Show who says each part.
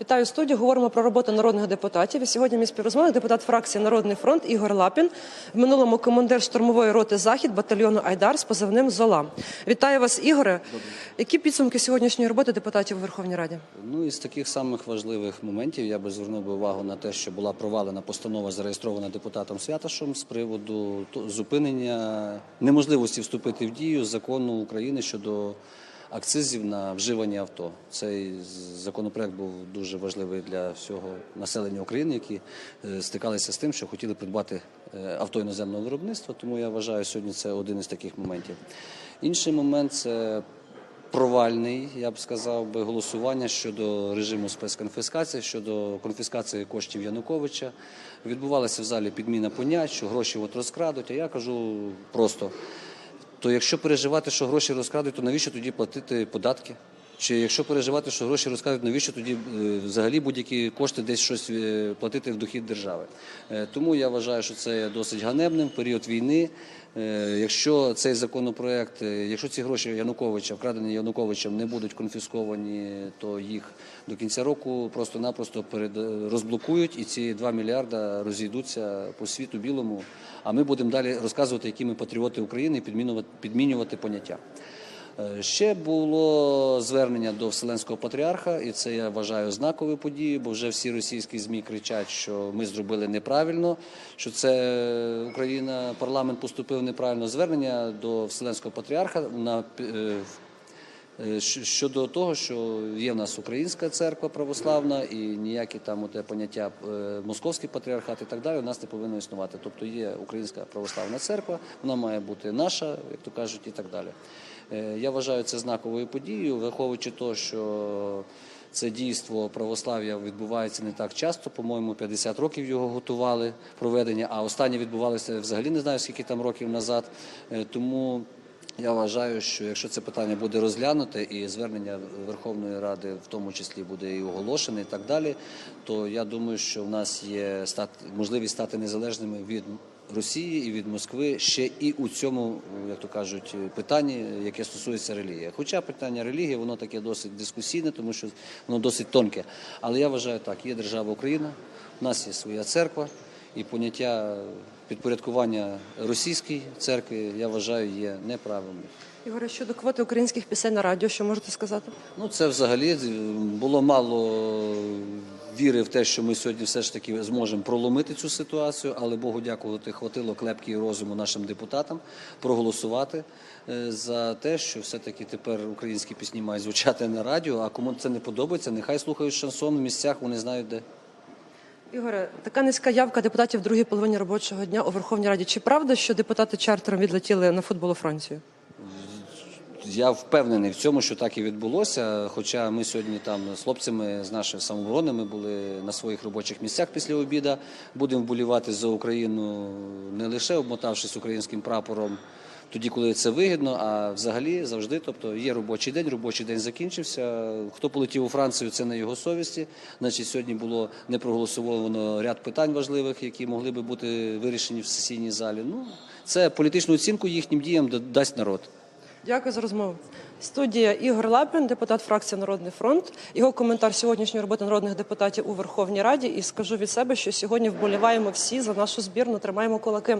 Speaker 1: Вітаю студію. Говоримо про роботу народних депутатів. І сьогодні мій співрозмовник депутат фракції Народний фронт Ігор Лапін, в минулому командир штурмової роти Захід батальйону Айдар з позивним Зола. Вітаю вас, Ігоре. Які підсумки сьогоднішньої роботи депутатів у Верховній Раді?
Speaker 2: Ну із таких самих важливих моментів я би звернув би увагу на те, що була провалена постанова, зареєстрована депутатом Святашом з приводу зупинення неможливості вступити в дію закону України щодо акцизів на вживані авто. Цей законопроект був дуже важливий для всього населення України, які е, стикалися з тим, що хотіли придбати е, авто іноземного виробництва. Тому я вважаю, сьогодні це один із таких моментів. Інший момент це провальний, я б сказав би, голосування щодо режиму спецконфіскації, щодо конфіскації коштів Януковича. Відбувалася в залі підміна понять, що гроші от розкрадуть. А я кажу просто: то якщо переживати, що гроші розкрадуть, то навіщо тоді платити податки? Чи якщо переживати, що гроші розкрадуть, навіщо тоді е, взагалі будь-які кошти десь щось е, платити в дохід держави? Е, Тому я вважаю, що це досить ганебним період війни. Якщо цей законопроект, якщо ці гроші Януковича, вкрадені Януковичем, не будуть конфісковані, то їх до кінця року просто-напросто розблокують, і ці 2 мільярда розійдуться по світу білому. А ми будемо далі розказувати, які ми патріоти України, і підмінювати поняття. Е, Ще було звернення до Вселенського патріарха, і це я вважаю знаковою подією, бо вже всі російські змі кричать, що ми зробили неправильно, що це Україна, парламент поступив неправильно. Звернення до Вселенського патріарха на е, Е, щодо того, що є в нас українська церква православна і ніякі там оте поняття е, московський патріархат і так далі у нас не повинно існувати. Тобто є українська православна церква, вона має бути наша, як то кажуть, і так далі. Е, Я вважаю це знаковою подією, враховуючи те, що це дійство православ'я відбувається не так часто. По-моєму, 50 років його готували проведення, а останнє відбувалося взагалі не знаю скільки там років назад. Е, Тому я вважаю, що якщо це питання буде розглянуте і звернення Верховної Ради в тому числі буде і оголошене, і так далі, то я думаю, що в нас є можливість стати незалежними від Росії і від Москви ще і у цьому, як то кажуть, питанні, яке стосується релігії. Хоча питання релігії, воно таке досить дискусійне, тому що воно досить тонке. Але я вважаю так: є держава Україна, у нас є своя церква, і поняття підпорядкування російській церкві, я вважаю, є неправильним.
Speaker 1: Ігоре, щодо квоти українських пісень на радіо, що можете сказати?
Speaker 2: Ну, це взагалі е, було мало віри в те, що ми сьогодні все ж таки зможемо проломити цю ситуацію, але Богу дякувати, хватило клепки і розуму нашим депутатам проголосувати е, за те, що все-таки тепер українські пісні мають звучати на радіо. А кому це не подобається, нехай слухають шансон в місцях, вони знають де.
Speaker 1: Ігоре, така низька явка депутатів другій половині робочого дня у Верховній Раді. Чи правда, що депутати чартером відлетіли на футбол у Францію?
Speaker 2: Я впевнений в цьому, що так і відбулося. Хоча ми сьогодні там з хлопцями з нашої самооборони ми були на своїх робочих місцях після обіда. Будемо вболівати за Україну не лише обмотавшись українським прапором. Тоді, коли це вигідно, а взагалі завжди, тобто є робочий день, робочий день закінчився. Хто полетів у Францію, це на його совісті. Значить, сьогодні було не проголосовано ряд питань важливих, які могли би бути вирішені в сесійній залі. Ну, це політичну оцінку їхнім діям дасть народ.
Speaker 1: Дякую за розмову. Студія Ігор Лапін, депутат фракції Народний фронт. Його коментар сьогоднішньої роботи народних депутатів у Верховній Раді. І скажу від себе, що сьогодні вболіваємо всі за нашу збірну, тримаємо кулаки.